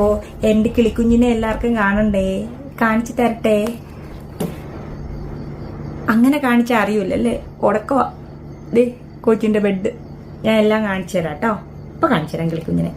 അപ്പോ എന്റെ കിളിക്കുഞ്ഞിനെ എല്ലാവർക്കും കാണണ്ടേ? കാണിച്ചു തരട്ടെ? അങ്ങനെ കാണിച്ചാൽ അറിയൂലല്ലേ? ഉടക്കവാ. ദേ കൊച്ചിന്റെ ബെഡ് ഞാൻ എല്ലാം കാണിച്ചു തരാം കേട്ടോ. ഇപ്പൊ കാണിച്ചു തരാം കിളിക്കുഞ്ഞിനെ.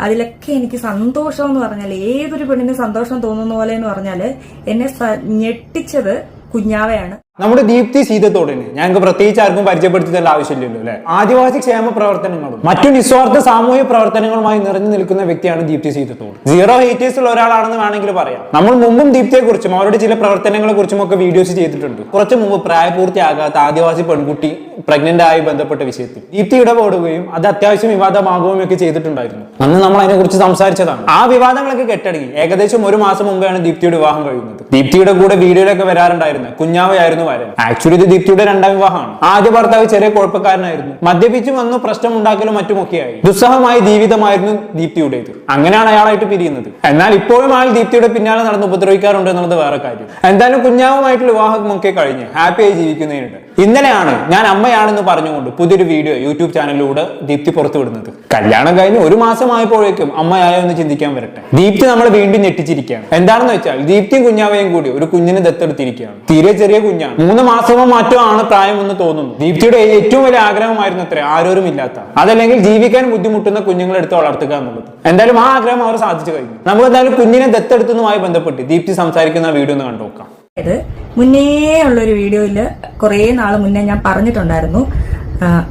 അതിലൊക്കെ എനിക്ക് സന്തോഷം എന്ന് പറഞ്ഞാൽ ഏതൊരു പെണ്ണിന് സന്തോഷം തോന്നുന്ന പോലെ എന്ന് പറഞ്ഞാൽ എന്നെ ഞെട്ടിച്ചത് കുഞ്ഞാവയാണ്. നമ്മുടെ ദീപ്തി സീതത്തോടിന്. ഞങ്ങൾക്ക് പ്രത്യേകിച്ച് ആർക്കും പരിചയപ്പെടുത്തി തരേണ്ട ആവശ്യമില്ലല്ലോ അല്ലെ? ആദിവാസി ക്ഷേമ പ്രവർത്തനങ്ങളും മറ്റു നിസ്വാർത്ഥ സാമൂഹ്യ പ്രവർത്തനങ്ങളുമായി നിറഞ്ഞു നിൽക്കുന്ന വ്യക്തിയാണ് ദീപ്തി സീതത്തോട്. സീറോ ഹേറ്റേഴ്സ് ഉള്ള ഒരാളാണെന്ന് വേണമെങ്കിൽ പറയാം. നമ്മൾ മുമ്പും ദീപ്തിയെ കുറിച്ചും അവരുടെ ചില പ്രവർത്തനങ്ങളെ കുറിച്ചും ഒക്കെ വീഡിയോസ് ചെയ്തിട്ടുണ്ട്. കുറച്ച് മുമ്പ് പ്രായപൂർത്തിയാകാത്ത ആദിവാസി പെൺകുട്ടി പ്രഗ്നന്റ് ആയി ബന്ധപ്പെട്ട വിഷയത്തിൽ. ദീപ്തി ഇടപെടുകയും അത് അത്യാവശ്യം വിവാദമാകുകയും ഒക്കെ ചെയ്തിട്ടുണ്ടായിരുന്നു. അന്ന് നമ്മൾ അതിനെക്കുറിച്ച് സംസാരിച്ചതാണ്. ആ വിവാദങ്ങളൊക്കെ കെട്ടടങ്ങി. ഏകദേശം ഒരു മാസം മുമ്പാണ് ദീപ്തിയുടെ വിവാഹം കഴിയുന്നത്. ദീപ്തിയുടെ കൂടെ വീഡിയോയിലൊക്കെ വരാറുണ്ടായിരുന്നു. കുഞ്ഞാവയായിരുന്നു വരൻ ആക്ച്വലി ഇത് ദീപ്തിയുടെ രണ്ടാം വിവാഹമാണ്. ആദ്യ ഭർത്താവ് ചെറിയ കുഴപ്പക്കാരനായിരുന്നു. മദ്യപിച്ചു വന്നു പ്രശ്നം ഉണ്ടാക്കലും മറ്റുമൊക്കെയായി. ദുസ്സഹമായ ജീവിതമായിരുന്നു ദീപ്തിയുടേത്. അങ്ങനെയാണ് അയാളായിട്ട് പിരിയുന്നത്. എന്നാൽ ഇപ്പോഴും ആൾ ദീപ്തിയുടെ പിന്നാലെ നടന്ന് ഉപദ്രവിക്കാറുണ്ട് എന്നുള്ളത് വേറെ കാര്യം. എന്തായാലും കുഞ്ഞാവുമായിട്ടുള്ള വിവാഹമൊക്കെ കഴിഞ്ഞ് ഹാപ്പിയായി ജീവിക്കുന്നതിനുണ്ട് ഇന്നലെയാണ് ഞാൻ അമ്മയാണെന്ന് പറഞ്ഞുകൊണ്ട് പുതിയൊരു വീഡിയോ യൂട്യൂബ് ചാനലിലൂടെ ദീപ്തി പുറത്തുവിടുന്നത്. കല്യാണം കഴിഞ്ഞ് ഒരു മാസമായപ്പോഴേക്കും അമ്മയായോ എന്ന് ചിന്തിക്കാൻ വരട്ടെ. ദീപ്തി നമ്മൾ വീണ്ടും ഞെട്ടിച്ചിരിക്കുകയാണ്. എന്താണെന്ന് വെച്ചാൽ ദീപ്തിയും കുഞ്ഞാവയും കൂടി ഒരു കുഞ്ഞിനെ ദത്തെടുത്തിരിക്കുകയാണ്. തീരെ ചെറിയ കുഞ്ഞാണ്. മൂന്ന് മാസമോ മറ്റോ ആണ് പ്രായമെന്ന് തോന്നുന്നു. ദീപ്തിയുടെ ഏറ്റവും വലിയ ആഗ്രഹമായിരുന്നു അത്ര ആരോരും ഇല്ലാത്ത അതല്ലെങ്കിൽ ജീവിക്കാൻ ബുദ്ധിമുട്ടുന്ന കുഞ്ഞുങ്ങളെ എടുത്ത് വളർത്തുക എന്നുള്ളത്. എന്തായാലും ആ ആഗ്രഹം അവർ സാധിച്ചു കഴിഞ്ഞു. നമുക്ക് എന്തായാലും കുഞ്ഞിനെ ദത്തെടുത്തതുമായി ബന്ധപ്പെട്ട് ദീപ്തി സംസാരിക്കുന്ന വീഡിയോ ഒന്ന് കണ്ടു നോക്കാം ഇത് മുന്നേ ഉള്ളൊരു വീഡിയോയിൽ കുറേ നാൾ മുന്നേ ഞാൻ പറഞ്ഞിട്ടുണ്ടായിരുന്നു.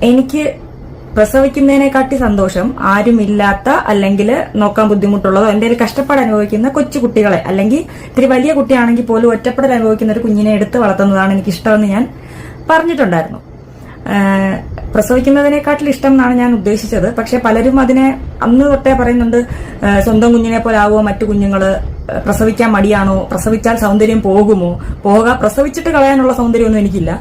എനിക്ക് പ്രസവിക്കുന്നതിനെക്കാട്ടി സന്തോഷം ആരുമില്ലാത്ത അല്ലെങ്കിൽ നോക്കാൻ ബുദ്ധിമുട്ടുള്ളതോ എന്തെങ്കിലും കഷ്ടപ്പാട് അനുഭവിക്കുന്ന കൊച്ചു കുട്ടികളെ അല്ലെങ്കിൽ ഇത്തിരി വലിയ കുട്ടിയാണെങ്കിൽ പോലും ഒറ്റപ്പെടൽ അനുഭവിക്കുന്ന ഒരു കുഞ്ഞിനെ എടുത്ത് വളർത്തുന്നതാണ് എനിക്ക് ഇഷ്ടമെന്ന് ഞാൻ പറഞ്ഞിട്ടുണ്ടായിരുന്നു. പ്രസവിക്കുന്നതിനെക്കാട്ടിൽ ഇഷ്ടം എന്നാണ് ഞാൻ ഉദ്ദേശിച്ചത്. പക്ഷെ പലരും അതിനെ അന്ന് തൊട്ടേ പറയുന്നുണ്ട് സ്വന്തം കുഞ്ഞിനെ പോലെ ആവുമോ? മറ്റു കുഞ്ഞുങ്ങൾ പ്രസവിക്കാൻ മടിയാണോ? പ്രസവിച്ചാൽ സൗന്ദര്യം പോകുമോ? പോകാ പ്രസവിച്ചിട്ട് കളയാനുള്ള സൗന്ദര്യമൊന്നും എനിക്കില്ല.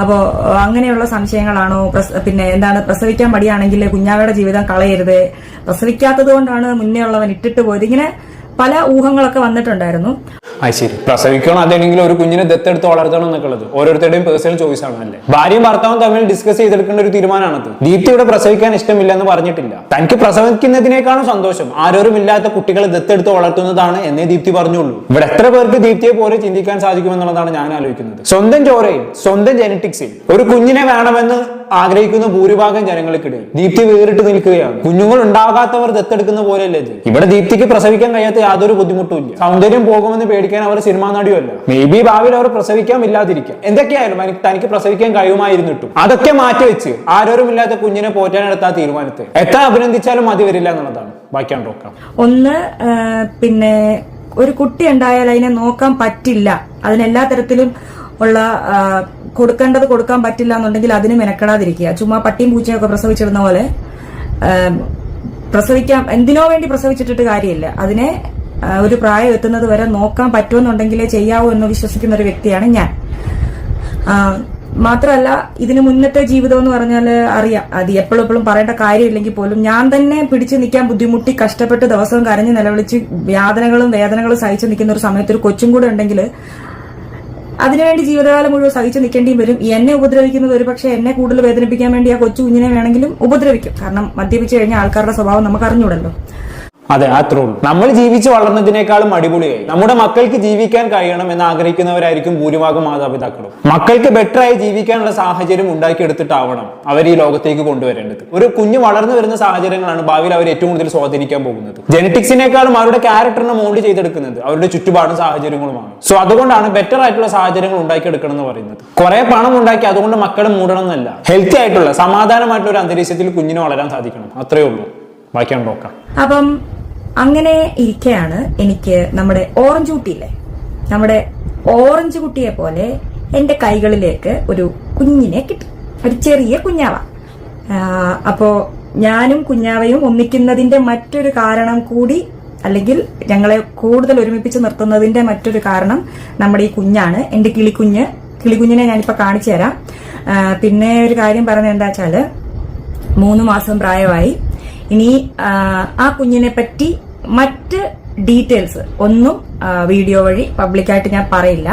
അപ്പോ അങ്ങനെയുള്ള സംശയങ്ങളാണോ? പിന്നെ എന്താണ് പ്രസവിക്കാൻ മടിയാണെങ്കിൽ കുഞ്ഞാവയുടെ ജീവിതം കളയരുത്. പ്രസവിക്കാത്തത് കൊണ്ടാണ് മുന്നേ ഉള്ളവൻ ഇട്ടിട്ട് പോയത്. ഇങ്ങനെ പല ഊഹങ്ങളൊക്കെ വന്നിട്ടുണ്ടായിരുന്നു. ശരി പ്രസവിക്കണം അതല്ലെങ്കിൽ ഒരു കുഞ്ഞിനെ ദത്തെടുത്ത് വളർത്തണം എന്നൊക്കെ ഉള്ളത് ഓരോരുത്തരുടെയും പേഴ്സണൽ ചോയ്സ് ആണ് അല്ലേ? ഭാര്യയും ഭർത്താവും തമ്മിൽ ഡിസ്കസ് ചെയ്തെടുക്കേണ്ട ഒരു തീരുമാനമാണത്. ദീപ്തിയുടെ പ്രസവിക്കാൻ ഇഷ്ടമില്ല എന്ന് പറഞ്ഞിട്ടില്ല. തനിക്ക് പ്രസവിക്കുന്നതിനേക്കാളും സന്തോഷം ആരോരും ഇല്ലാത്ത കുട്ടികളെ ദത്തെടുത്ത് വളർത്തുന്നതാണ് എന്നേ ദീപ്തി പറഞ്ഞുള്ളൂ. ഇവിടെ എത്ര പേർക്ക് ദീപ്തിയെ പോലെ ചിന്തിക്കാൻ സാധിക്കുമെന്നുള്ളതാണ് ഞാൻ ആലോചിക്കുന്നത്. സ്വന്തം ചോരയിൽ സ്വന്തം ജനറ്റിക്സിൽ ഒരു കുഞ്ഞിനെ വേണമെന്ന് ആഗ്രഹിക്കുന്ന ഭൂരിഭാഗം ജനങ്ങൾക്കിടയിൽ ദീപ്തി വേറിട്ട് നിൽക്കുകയാണ്. കുഞ്ഞുങ്ങൾ ഉണ്ടാകാത്തവർ ദത്തെടുക്കുന്ന പോലെയല്ലേ ഇവിടെ ദീപ്തിക്ക് പ്രസവിക്കാൻ കഴിയാത്ത യാതൊരു ബുദ്ധിമുട്ടും ഇല്ല. സൗന്ദര്യം പോകുമെന്ന് പേടിക്കാൻ അവർ സിനിമാ നടിയുമല്ല മേ ബി ഭാവിയിൽ അവർ പ്രസവിക്കാൻ ഇല്ലാതിരിക്കാം. എന്തൊക്കെയായാലും തനിക്ക് പ്രസവിക്കാൻ കഴിയുമായിരുന്നിട്ടും. അതൊക്കെ മാറ്റി മാറ്റിവെച്ച് ആരോരുമില്ലാത്ത കുഞ്ഞിനെ പോറ്റാനെടുത്ത തീരുമാനത്തെ എത്ര അഭിനന്ദിച്ചാലും മതി വരില്ല എന്നുള്ളതാണ്. ബാക്കിയാണ് നോക്കാം. ഒന്ന് പിന്നെ ഒരു കുട്ടി ഉണ്ടായാൽ അതിനെ നോക്കാൻ പറ്റില്ല. അതിനെല്ലാ തരത്തിലും ഉള്ള ആ, കൊടുക്കേണ്ടത് കൊടുക്കാൻ പറ്റില്ല എന്നുണ്ടെങ്കിൽ അതിന് മെനക്കെടാതിരിക്കുക. ചുമ്മാ പട്ടിയും പൂച്ചയൊക്കെ പ്രസവിച്ചിരുന്ന പോലെ പ്രസവിക്കാം. എന്തിനോ വേണ്ടി പ്രസവിച്ചിട്ടിട്ട് കാര്യമില്ല. അതിനെ ആ, ഒരു പ്രായം എത്തുന്നത് വരെ നോക്കാൻ പറ്റുമെന്നുണ്ടെങ്കിലേ ചെയ്യാവൂ എന്ന് വിശ്വസിക്കുന്ന ഒരു വ്യക്തിയാണ് ഞാൻ. മാത്രമല്ല ഇതിന് മുന്നത്തെ ജീവിതം എന്ന് പറഞ്ഞാൽ അറിയാം. അത് എപ്പോഴും എപ്പോഴും പറയേണ്ട കാര്യമില്ലെങ്കിൽ പോലും ഞാൻ തന്നെ പിടിച്ചു നിൽക്കാൻ ബുദ്ധിമുട്ടി കഷ്ടപ്പെട്ട് ദിവസവും കരഞ്ഞ് നിലവിളിച്ച് യാതനകളും വേദനകളും സഹിച്ചു നിൽക്കുന്ന ഒരു സമയത്ത് ഒരു കൊച്ചും കൂടെ ഉണ്ടെങ്കിൽ അതിനുവേണ്ടി ജീവിതകാലം മുഴുവൻ സഹിച്ചു നിൽക്കേണ്ടിയും വരും. എന്നെ ഉപദ്രവിക്കുന്നത് ഒരു പക്ഷേ എന്നെ കൂടുതൽ വേദനിപ്പിക്കാൻ വേണ്ടി ആ കൊച്ചു കുഞ്ഞിനെ വേണമെങ്കിലും ഉപദ്രവിക്കും. കാരണം മദ്യപിച്ചു കഴിഞ്ഞാൽ ആൾക്കാരുടെ സ്വഭാവം നമുക്ക് അറിഞ്ഞൂടല്ലോ അതെ അത്രേ ഉള്ളൂ നമ്മൾ ജീവിച്ച് വളർന്നതിനേക്കാളും അടിപൊളിയായി. നമ്മുടെ മക്കൾക്ക് ജീവിക്കാൻ കഴിയണം എന്ന് ആഗ്രഹിക്കുന്നവരായിരിക്കും ഭൂരിഭാഗം മാതാപിതാക്കളും. മക്കൾക്ക് ബെറ്റർ ആയി ജീവിക്കാനുള്ള സാഹചര്യം ഉണ്ടാക്കിയെടുത്തിട്ടാവണം അവർ ഈ ലോകത്തേക്ക് കൊണ്ടുവരേണ്ടത്. ഒരു കുഞ്ഞ് വളർന്നു വരുന്ന സാഹചര്യങ്ങളാണ് ഭാവിയിൽ അവർ ഏറ്റവും കൂടുതൽ സ്വാധീനിക്കാൻ പോകുന്നത്. ജനറ്റിക്സിനേക്കാളും അവരുടെ ക്യാരക്ടറിനെ മോൾഡ് ചെയ്തെടുക്കുന്നത് അവരുടെ ചുറ്റുപാടും സാഹചര്യങ്ങളുമാണ്. സോ അതുകൊണ്ടാണ് ബെറ്റർ ആയിട്ടുള്ള സാഹചര്യങ്ങൾ ഉണ്ടാക്കിയെടുക്കണം എന്ന് പറയുന്നത്. കുറെ പണം ഉണ്ടാക്കി അതുകൊണ്ട് മക്കളെ മൂടണം എന്നല്ല ഹെൽത്തി ആയിട്ടുള്ള സമാധാനമായിട്ടുള്ള ഒരു അന്തരീക്ഷത്തിൽ കുഞ്ഞിനെ വളരാൻ സാധിക്കണം. അത്രേ ഉള്ളൂ. ബാക്കിയാണ് നോക്കാം. അപ്പം അങ്ങനെ ഇരിക്കെയാണ് എനിക്ക് നമ്മുടെ ഓറഞ്ച് കുട്ടിയില്ലേ? നമ്മുടെ ഓറഞ്ച് കുട്ടിയെ പോലെ എന്റെ കൈകളിലേക്ക് ഒരു കുഞ്ഞിനെ കിട്ടി. ഒരു ചെറിയ കുഞ്ഞാവ. അപ്പോ ഞാനും കുഞ്ഞാവയും ഒന്നിക്കുന്നതിന്റെ മറ്റൊരു കാരണം കൂടി അല്ലെങ്കിൽ ഞങ്ങളെ കൂടുതൽ ഒരുമിപ്പിച്ച് നിർത്തുന്നതിന്റെ മറ്റൊരു കാരണം നമ്മുടെ ഈ കുഞ്ഞാണ്. എന്റെ കിളിക്കുഞ്ഞ്. കിളികുഞ്ഞിനെ ഞാനിപ്പോ കാണിച്ചു തരാം. പിന്നെ ഒരു കാര്യം പറഞ്ഞത് എന്താ മൂന്ന് മാസം പ്രായമായി. ഇനി ആ കുഞ്ഞിനെ പറ്റി മറ്റ് ഡീറ്റെയിൽസ് ഒന്നും വീഡിയോ വഴി പബ്ലിക്കായിട്ട് ഞാൻ പറയില്ല.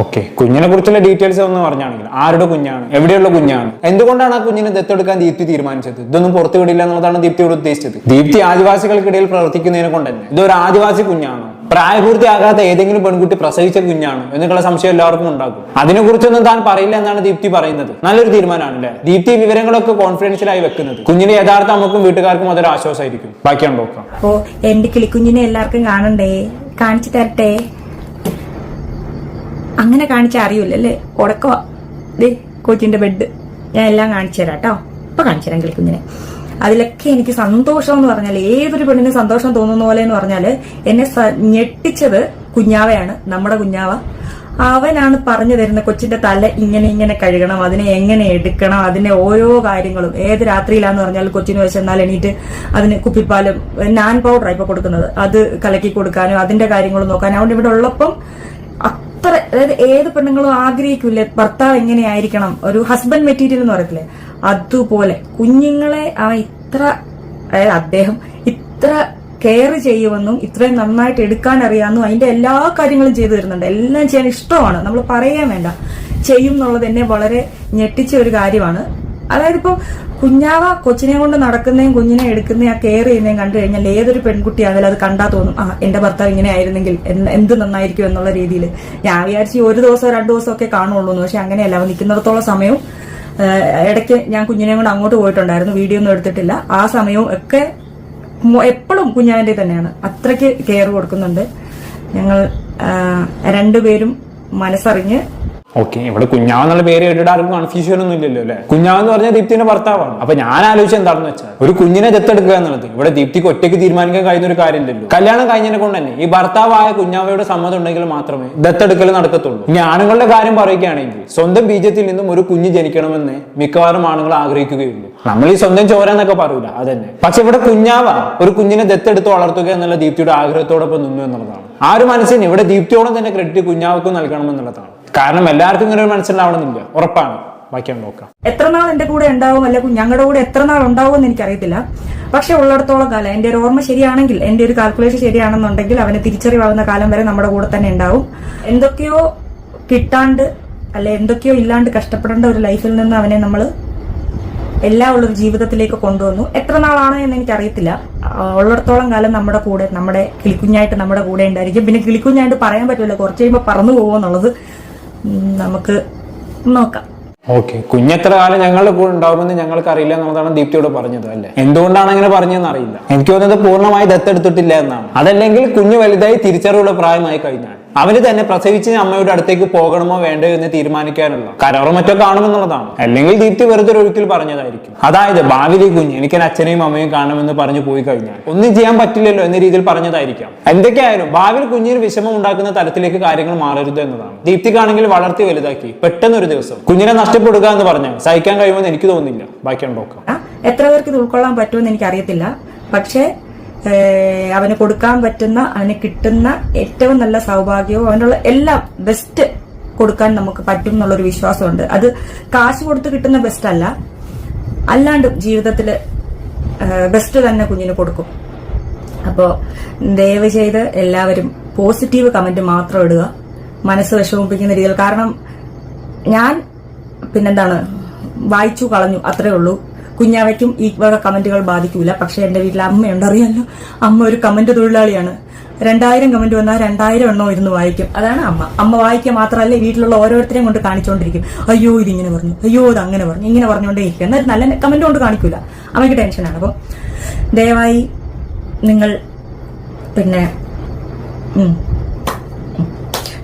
ഓക്കെ കുഞ്ഞിനെ കുറിച്ചുള്ള ഡീറ്റെയിൽസ് ഒന്ന് പറഞ്ഞാണെങ്കിൽ ആരുടെ കുഞ്ഞാണ് എവിടെയുള്ള കുഞ്ഞാണ് എന്തുകൊണ്ടാണ് ആ കുഞ്ഞിനെ ദത്തെടുക്കാൻ ദീപ്തി തീരുമാനിച്ചത്? ഇതൊന്നും പുറത്തു വിടില്ല എന്നുള്ളതാണ് ദീപ്തിയോട് ഉദ്ദേശിച്ചത്. ദീപ്തി ആദിവാസികൾക്കിടയിൽ പ്രവർത്തിക്കുന്നതിനെ കൊണ്ട് ഇതൊരു ആദിവാസി കുഞ്ഞാണോ? പ്രായപൂർത്തിയാകാത്ത ഏതെങ്കിലും പെൺകുട്ടി പ്രസവിച്ച കുഞ്ഞാണ് എന്നുള്ള സംശയം എല്ലാവർക്കും ഉണ്ടാകും. അതിനെക്കുറിച്ചൊന്നും താൻ പറയില്ല എന്നാണ് ദീപ്തി പറയുന്നത്. നല്ലൊരു തീരുമാനമാണ് ദീപ്തി വിവരങ്ങളൊക്കെ കോൺഫിഡൻഷ്യൽ ആയി വെക്കുന്നത്. കുഞ്ഞിനെ യഥാർത്ഥ അമ്മക്കും വീട്ടുകാർക്കും അതൊരു ആശ്വാസമായിരിക്കും. ബാക്കിയാണ് നോക്കാം. അപ്പോ എന്റെ കിളിക്കുഞ്ഞിനെ എല്ലാവർക്കും കാണണ്ടേ? കാണിച്ചു തരട്ടെ? അങ്ങനെ കാണിച്ചാ അറിയൂലല്ലേ ഉടക്കോ ദേ കൊച്ചിന്റെ ബെഡ് ഞാൻ എല്ലാം കാണിച്ചു തരാം കേട്ടോ. ഇപ്പൊ കാണിച്ചു തരാം കിളിക്കുഞ്ഞിനെ. അതിലൊക്കെ എനിക്ക് സന്തോഷം എന്ന് പറഞ്ഞാൽ ഏതൊരു പെണ്ണിന് സന്തോഷം തോന്നുന്ന പോലെ എന്ന് പറഞ്ഞാൽ എന്നെ ഞെട്ടിച്ചത് കുഞ്ഞാവയാണ് നമ്മുടെ കുഞ്ഞാവ. അവനാണ് പറഞ്ഞു തരുന്ന കൊച്ചിന്റെ തല ഇങ്ങനെ ഇങ്ങനെ കഴുകണം അതിനെ എങ്ങനെ എടുക്കണം അതിന്റെ ഓരോ കാര്യങ്ങളും. ഏത് രാത്രിയിലാന്ന് പറഞ്ഞാൽ കൊച്ചിന് വെച്ചെന്നാൽ എണീറ്റ് അതിന് കുപ്പിപ്പാലും നാൻ പൗഡർ ഇപ്പൊ കൊടുക്കുന്നത്. അത് കലക്കി കൊടുക്കാനും അതിന്റെ കാര്യങ്ങളും നോക്കാനും. അതുകൊണ്ട് ഇവിടെ ഉള്ളപ്പം അത്ര അതായത് ഏത് പെണ്ണുങ്ങളും ആഗ്രഹിക്കില്ലേ? ഭർത്താവ് എങ്ങനെയായിരിക്കണം ഒരു ഹസ്ബൻഡ് മെറ്റീരിയൽ എന്ന് പറയത്തില്ലേ? അതുപോലെ കുഞ്ഞുങ്ങളെ ആ ഇത്ര അദ്ദേഹം ഇത്ര കെയർ ചെയ്യുമെന്നും ഇത്രയും നന്നായിട്ട് എടുക്കാൻ അറിയാമെന്നും അതിന്റെ എല്ലാ കാര്യങ്ങളും ചെയ്തു തരുന്നുണ്ട്. എല്ലാം ചെയ്യാൻ ഇഷ്ടമാണ്. നമ്മൾ പറയാൻ വേണ്ട. ചെയ്യും എന്നുള്ളത് എന്നെ വളരെ ഞെട്ടിച്ച ഒരു കാര്യമാണ്. അതായത് ഇപ്പൊ കുഞ്ഞാവ കൊച്ചിനെ കൊണ്ട് നടക്കുന്നതും കുഞ്ഞിനെ എടുക്കുന്നതും ആ കെയർ ചെയ്യുന്നതും കണ്ടു കഴിഞ്ഞാൽ ഏതൊരു പെൺകുട്ടിയാണെങ്കിലും അത് കണ്ടാ തോന്നും ആ എന്റെ ഭർത്താവ് ഇങ്ങനെ ആയിരുന്നെങ്കിൽ എന്ത് നന്നായിരിക്കും എന്നുള്ള രീതിയിൽ. ഞാൻ വിചാരിച്ചു ഒരു ദിവസം രണ്ടു ദിവസം ഒക്കെ കാണുള്ളൂ പക്ഷെ അങ്ങനെയല്ല. അവ നിൽക്കുന്നിടത്തോളം സമയവും ഇടയ്ക്ക് ഞാൻ കുഞ്ഞിനെയും കൊണ്ട് അങ്ങോട്ട് പോയിട്ടുണ്ടായിരുന്നു. വീഡിയോ ഒന്നും എടുത്തിട്ടില്ല. ആ സമയവും ഒക്കെ എപ്പോഴും കുഞ്ഞാവിന്റെ തന്നെയാണ്. അത്രയ്ക്ക് കെയർ കൊടുക്കുന്നുണ്ട്. ഞങ്ങൾ രണ്ടുപേരും മനസ്സറിഞ്ഞ് ഓക്കെ ഇവിടെ കുഞ്ഞാവെന്നുള്ള പേര് കേട്ടിട്ട് ആർക്കും കൺഫ്യൂഷൻ ഒന്നും ഇല്ലല്ലോ അല്ലെ? കുഞ്ഞാവെന്ന് പറഞ്ഞാൽ ദീപ്തിന്റെ ഭർത്താവാണ്. അപ്പൊ ഞാൻ ആലോചിച്ച എന്താണെന്ന് വെച്ചാൽ ഒരു കുഞ്ഞിനെ ദത്തെടുക്കുക എന്നുള്ളത് ഇവിടെ ദീപ്തിക്ക് ഒറ്റയ്ക്ക് തീരുമാനിക്കാൻ കഴിയുന്ന ഒരു കാര്യമില്ലല്ലോ. കല്യാണം കഴിഞ്ഞതിനെ കൊണ്ട് തന്നെ ഈ ഭർത്താവായ കുഞ്ഞാവയുടെ സമ്മതം ഉണ്ടെങ്കിൽ മാത്രമേ ദത്തെടുക്കൽ നടക്കത്തുള്ളൂ. ഇനി ആണുങ്ങളുടെ കാര്യം പറയുകയാണെങ്കിൽ സ്വന്തം ബീജത്തിൽ നിന്നും ഒരു കുഞ്ഞ് ജനിക്കണമെന്ന് മിക്കവാറും ആണുങ്ങൾ ആഗ്രഹിക്കുകയുള്ളൂ. നമ്മൾ ഈ സ്വന്തം ചോര എന്നൊക്കെ പറയൂല അതന്നെ. പക്ഷെ ഇവിടെ കുഞ്ഞാവ ഒരു കുഞ്ഞിനെ ദത്തെടുത്ത് വളർത്തുക എന്നുള്ള ദീപ്തിയുടെ ആഗ്രഹത്തോടൊപ്പം നിന്നു എന്നുള്ളതാണ്. ആ ഒരു മനസ്സിന് ഇവിടെ ദീപ്തിയോടെ തന്നെ ക്രെഡിറ്റ് കുഞ്ഞാവക്കും നൽകണമെന്നുള്ളതാണ് കാരണം എല്ലാവർക്കും ഇങ്ങനെ ഒരു മനസ്സിലാവണമെന്നില്ല ഉറപ്പാണ്. ബാക്കിയാണ് നോക്കാം. എത്ര നാൾ എന്റെ കൂടെ ഉണ്ടാവും? അല്ല ഞങ്ങളുടെ കൂടെ എത്ര നാൾ ഉണ്ടാവും എന്ന് എനിക്കറിയത്തില്ല. പക്ഷെ ഉള്ളിടത്തോളം കാലം എന്റെ ഒരു ഓർമ്മ ശരിയാണെങ്കിൽ എന്റെ ഒരു കാൽക്കുലേഷൻ ശരിയാണെന്നുണ്ടെങ്കിൽ അവന് തിരിച്ചറിവാകുന്ന കാലം വരെ നമ്മുടെ കൂടെ തന്നെ ഉണ്ടാവും. എന്തൊക്കെയോ കിട്ടാണ്ട് അല്ലെ എന്തൊക്കെയോ ഇല്ലാണ്ട് കഷ്ടപ്പെടേണ്ട ഒരു ലൈഫിൽ നിന്ന് അവനെ നമ്മൾ എല്ലാ ഉള്ളൊരു ജീവിതത്തിലേക്ക് കൊണ്ടുവന്നു. എത്ര നാളാണ് എന്ന് എനിക്കറിയത്തില്ല. ഉള്ളിടത്തോളം കാലം നമ്മുടെ കൂടെ നമ്മുടെ കിളിക്കുഞ്ഞായിട്ട് നമ്മുടെ കൂടെ ഉണ്ടായിരിക്കും. പിന്നെ കിളിക്കുഞ്ഞായിട്ട് പറയാൻ പറ്റില്ല കുറച്ച് കഴിയുമ്പോൾ പറന്നു പോകുമെന്നുള്ളത് നമുക്ക് നോക്കാം. ഓക്കെ. കുഞ്ഞെത്ര കാലം ഞങ്ങളുടെ കൂടെ ഉണ്ടാവുമെന്ന് ഞങ്ങൾക്ക് അറിയില്ല എന്നുള്ളതാണ് ദീപ്തിയോട് പറഞ്ഞത് അല്ലേ? എന്തുകൊണ്ടാണ് അങ്ങനെ പറഞ്ഞതെന്ന് അറിയില്ല. എനിക്ക് തോന്നുന്നത് പൂർണമായി ദത്തെടുത്തിട്ടില്ല എന്നാണ്. അതല്ലെങ്കിൽ കുഞ്ഞ് വലുതായി തിരിച്ചറിവുള്ള പ്രായമായി കഴിഞ്ഞാൽ അവന് തന്നെ പ്രസവിച്ച് അമ്മയുടെ അടുത്തേക്ക് പോകണമോ വേണ്ടോ എന്ന് തീരുമാനിക്കാനുള്ള കരാറോ മറ്റോ കാണുമെന്നുള്ളതാണ്. അല്ലെങ്കിൽ ദീപ്തി വെറുതെ ഒഴുക്കിൽ പറഞ്ഞതായിരിക്കും. അതായത് ഭാവിയിലെ കുഞ്ഞ് എനിക്ക് അച്ഛനെയും അമ്മയും കാണുമെന്ന് പറഞ്ഞു പോയി കഴിഞ്ഞാൽ ഒന്നും ചെയ്യാൻ പറ്റില്ലല്ലോ എന്ന രീതിയിൽ പറഞ്ഞതായിരിക്കാം. എന്തൊക്കെയായാലും ഭാവിയിൽ കുഞ്ഞിന് വിഷമം ഉണ്ടാക്കുന്ന തരത്തിലേക്ക് കാര്യങ്ങൾ മാറരുത് എന്നതാണ്. ദീപ്തിക്കാണെങ്കിൽ വളർത്തി വലുതാക്കി പെട്ടെന്ന് ഒരു ദിവസം കുഞ്ഞിനെ നഷ്ടപ്പെടുക എന്ന് പറഞ്ഞാൽ സഹിക്കാൻ കഴിയുമെന്ന് എനിക്ക് തോന്നുന്നില്ല. ബാക്കിയാണ് നോക്കാം ആ, എത്ര പേർക്ക് ഇത് ഉൾക്കൊള്ളാൻ പറ്റുമെന്ന് എനിക്കറിയത്തില്ല. പക്ഷേ ഏഹ്, അവന് കൊടുക്കാൻ പറ്റുന്ന അവന് കിട്ടുന്ന ഏറ്റവും നല്ല സൗഭാഗ്യവും അവനുള്ള എല്ലാം ബെസ്റ്റ് കൊടുക്കാൻ നമുക്ക് പറ്റും എന്നുള്ളൊരു വിശ്വാസമുണ്ട്. അത് കാശ് കൊടുത്ത് കിട്ടുന്ന ബെസ്റ്റ് അല്ല. അല്ലാണ്ട് ജീവിതത്തിൽ ബെസ്റ്റ് തന്നെ കുഞ്ഞിന് കൊടുക്കും. അപ്പോൾ ദയവ് ചെയ്ത് എല്ലാവരും പോസിറ്റീവ് കമന്റ് മാത്രം ഇടുക. മനസ്സ് വിഷമിപ്പിക്കുന്ന രീതിയിൽ. കാരണം ഞാൻ പിന്നെന്താണ് വായിച്ചു കളഞ്ഞു. അത്രേ ഉള്ളൂ. കുഞ്ഞാവയ്ക്കും ഈ വക കമന്റുകൾ ബാധിക്കൂല. പക്ഷെ എന്റെ വീട്ടിൽ അമ്മയുണ്ട് അറിയാലോ അമ്മ ഒരു കമന്റ് തൊഴിലാളിയാണ്. രണ്ടായിരം കമന്റ് വന്നാൽ രണ്ടായിരം എണ്ണോ ഇരുന്ന് വായിക്കും. അതാണ് അമ്മ. അമ്മ വായിക്കുക മാത്രമല്ല വീട്ടിലുള്ള ഓരോരുത്തരെയും കൊണ്ട് കാണിച്ചുകൊണ്ടിരിക്കും അയ്യോ ഇതിങ്ങനെ പറഞ്ഞു. അയ്യോ ഇത് അങ്ങനെ പറഞ്ഞു. ഇങ്ങനെ പറഞ്ഞുകൊണ്ടേ ഇരിക്കും എന്നാൽ നല്ല കമന്റ് കൊണ്ട് കാണിക്കൂല. അമ്മയ്ക്ക് ടെൻഷനാണ് അപ്പം ദയവായി നിങ്ങൾ പിന്നെ.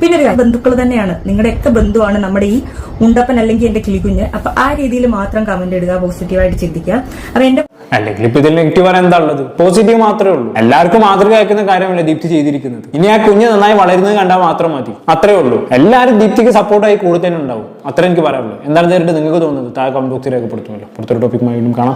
പിന്നെ ഒരു ബന്ധുക്കൾ തന്നെയാണ്. നിങ്ങളുടെയൊക്കെ ബന്ധുവാണ് നമ്മുടെ ഈ ഉണ്ടപ്പൻ അല്ലെങ്കിൽ എന്റെ കിളികുഞ്ഞ് അപ്പൊ ആ രീതിയിൽ മാത്രം കമന്റ് ഇടുക പോസിറ്റീവായിട്ട് ചിന്തിക്കുക. അപ്പൊ എന്റെ അല്ലെങ്കിൽ ഇപ്പൊ ഇതിൽ നെഗറ്റീവ് പറയാൻ എന്താ ഉള്ളത്? പോസിറ്റീവ് മാത്രമേ ഉള്ളൂ. എല്ലാവർക്കും മാതൃക അയക്കുന്ന കാര്യമല്ല ദീപ്തി ചെയ്തിരിക്കുന്നത്? ഇനി ആ കുഞ്ഞ് നന്നായി വളരുന്നത് കണ്ടാൽ മാത്രം മതി. അത്രേ ഉള്ളൂ. എല്ലാവരും ദീപ്തിക്ക് സപ്പോർട്ടായി തന്നെ ഉണ്ടാവും അത്ര എനിക്ക് പറയാനുള്ളൂ. എന്താണ് നേരിട്ട് നിങ്ങൾക്ക് തോന്നുന്നത്? താഴെ കമന്റ് ബോക്സിൽ രേഖപ്പെടുത്തുമല്ലോ. പുറത്തൊരു ടോപ്പിക്കുമായി വീണ്ടും കാണാം.